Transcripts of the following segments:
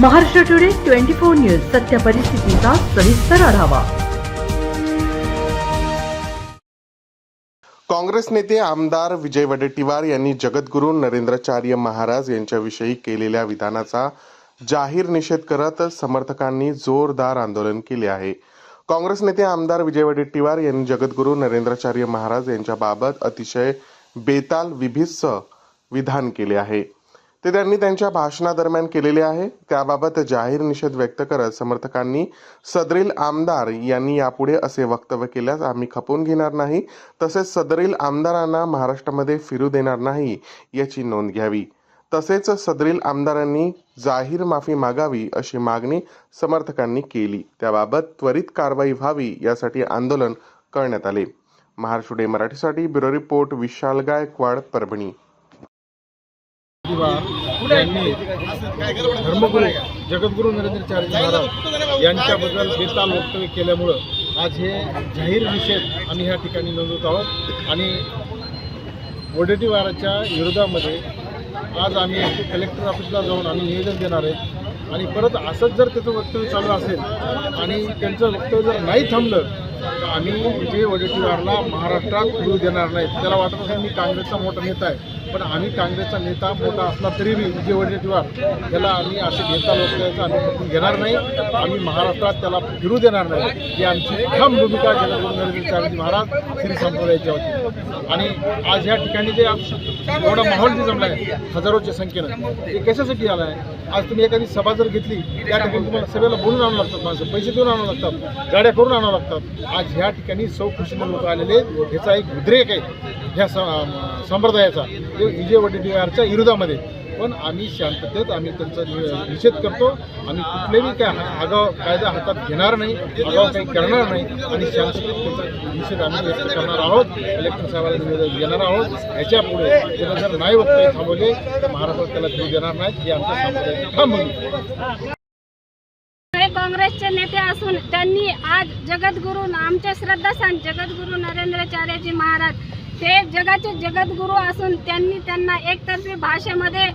Maharashtra today twenty four news सत्य परिस्थितीचा सविस्तर आढावा. काँग्रेस नेते आमदार विजय वडेट्टीवार यांनी जगद्गुरू नरेंद्राचार्य महाराज यांच्याविषयी केलेल्या विधानाचा जाहीर निषेध करत समर्थकांनी जोरदार आंदोलन केले आहे. काँग्रेस नेते आमदार विजय वडेट्टीवार यांनी जगद्गुरू नरेंद्राचार्य महाराज यांच्याबाबत अतिशय बेताल विभिस्स विधान केले आहे. ते त्यांनी त्यांच्या भाषणादरम्यान केलेले आहे. त्याबाबत जाहीर निषेध व्यक्त करत समर्थकांनी सदरील आमदार यांनी यापुढे असे वक्तव्य केल्यास आम्ही खपवून घेणार नाही तसेच सदरील आमदारांना महाराष्ट्रामध्ये फिरू देणार नाही याची नोंद घ्यावी. तसेच सदरील आमदारांनी जाहीर माफी मागावी अशी मागणी समर्थकांनी केली. त्याबाबत त्वरित कारवाई व्हावी यासाठी आंदोलन करण्यात आले. महाराष्ट्र डे मराठीसाठी ब्युरो रिपोर्ट विशाल गायकवाड परभणी. किंवा यांनी धर्मगुरू जगद्गुरू नरेंद्रचार्य महाराज यांच्याबद्दल बेताल वक्तव्य केल्यामुळं आज हे जाहीर निषेध आम्ही ह्या ठिकाणी नोंदवत आहोत. आणि वडेटीवाराच्या विरोधामध्ये आज आम्ही कलेक्टर ऑफिसला जाऊन आम्ही निवेदन देणार आहे. आणि परत असंच जर त्याचं वक्तव्य चालू असेल आणि त्यांचं वक्तव्य जर नाही थांबलं तर आम्ही विजय वडेट्टीवारला महाराष्ट्रात फिरू देणार नाही त्याला वाटत असेल मी काँग्रेसचा मोठा नेता आहे. पण आम्ही काँग्रेसचा नेता मोठा असला तरी बी विजय वडेट्टीवार याला आम्ही असे नेता लोकांचा आम्ही पकडून घेणार नाही. आम्ही महाराष्ट्रात त्याला फिरू देणार नाही. ही आमची ठाम भूमिका जगद्गुरू नरेंद्रचार्यजी महाराज श्री संप्रदायाच्या होती आणि आज ह्या ठिकाणी जे एवढा माहोल जे जमला आहे हजारोच्या संख्येनं ते कशासाठी आलं आहे आज तुम्ही एखादी सभा जर घेतली त्या ठिकाणी तुम्हाला सभेला बोलून आणावं लागतात माणसं पैसे देऊन आणावं लागतात गाड्या करून आणावं लागतात. आज ह्या ठिकाणी सौ खुशीने लोक आलेले ह्याचा एक उद्रेक आहे. ह्या स- संप्रदायाचा जो विजय वडेट्टीवारच्या विरोधामध्ये. पण आम्ही शांततेत आम्ही त्यांचा निषेध करतो. आम्ही कुठलेही काय आगाव कायदा हातात घेणार नाही आगाव काही करणार नाही आणि शांततेत त्यांचा निषेध आम्ही व्यक्त करणार आहोत. कलेक्टर साहेबाला निवेदन देणार आहोत. ह्याच्यापुढे त्याला जर नाही वक्तव्य थांबवले तर महाराष्ट्रात त्याला देऊ देणार नाहीत. हे आमच्या संप्रदायाची ठाम काँग्रेसचे नेते असून त्यांनी आज जगद्गुरू आमचे श्रद्धास्थान जगद्गुरू नरेंद्राचार्यजी महाराज ते जगाचे जगद्गुरू असून त्यांनी त्यांना एकतर्फी भाषेमध्ये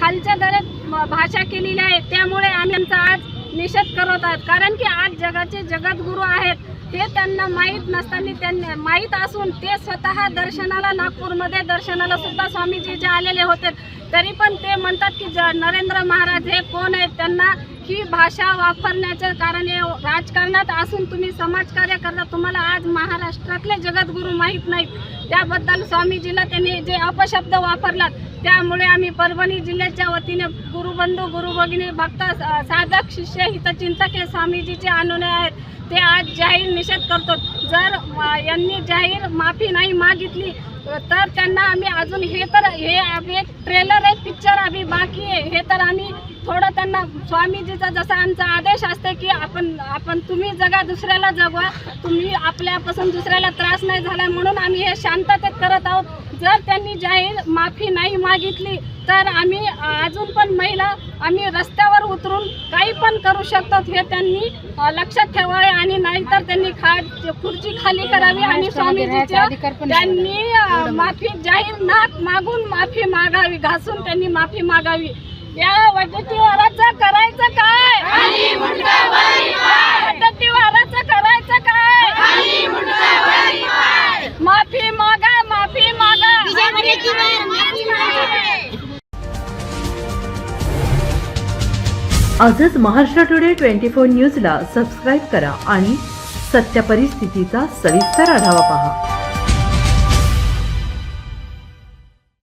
खालच्या दरात भाषा केलेली आहे. त्यामुळे आम्ही त्यांचा आज निषेध करत आहोत. कारण की आज जगाचे जगद्गुरू आहेत ते त्यांना माहीत नसताना त्यांना माहीत असून ते स्वतः दर्शनाला नागपूरमध्ये दर्शनाला सुद्धा स्वामीजी जे आलेले होते तरी पण ते म्हणतात की ज नरेंद्र महाराज हे कोण आहेत? त्यांना ही भाषा वापरण्याचं कारण हे राजकारणात असून तुम्ही समाजकार्य करता तुम्हाला आज महाराष्ट्रातले जगद्गुरू माहीत नाहीत. त्याबद्दल स्वामीजीला त्यांनी जे अपशब्द वापरलात त्यामुळे आम्ही परभणी जिल्ह्याच्या वतीने गुरुबंधू गुरुभगिनी भक्त साधक शिष्य हितचिंतक हे स्वामीजीचे अनुनय आहेत. ते आज जाहीर निषेध करतो जर यांनी जाहीर माफी नाही मागितली तर त्यांना आम्ही अजून हे तर हे आम्ही एक ट्रेलर आहे पिक्चर आम्ही बाकी आहे. हे तर आम्ही थोडं त्यांना स्वामीजीचा जसा आमचा आदेश असते की आपण आपण तुम्ही जगा दुसऱ्याला जगवा. तुम्ही आपल्यापासून दुसऱ्याला त्रास नाही झाला म्हणून आम्ही हे शांततेत करत आहोत. जर त्यांनी जाहीर माफी नाही मागितली तर आम्ही अजून पण महिला आम्ही रस्त्यावर उतरून काही पण करू शकतो हे त्यांनी लक्षात ठेवावे आणि नाहीतर त्यांनी खा खुर्ची खाली करावी आणि स्वामीजीच्या त्यांनी माफी जाहीर नाक मागून माफी मागावी घासून त्यांनी माफी मागावी. या वडतीवाराचं करायचं काय? वडतीवाराचं करायचं काय? माफी मागा माफी मागा. आजच महाराष्ट्र टुडे ट्वेंटी फोर न्यूजला सबस्क्राईब करा आणि सत्य परिस्थितीचा सविस्तर आढावा पहा.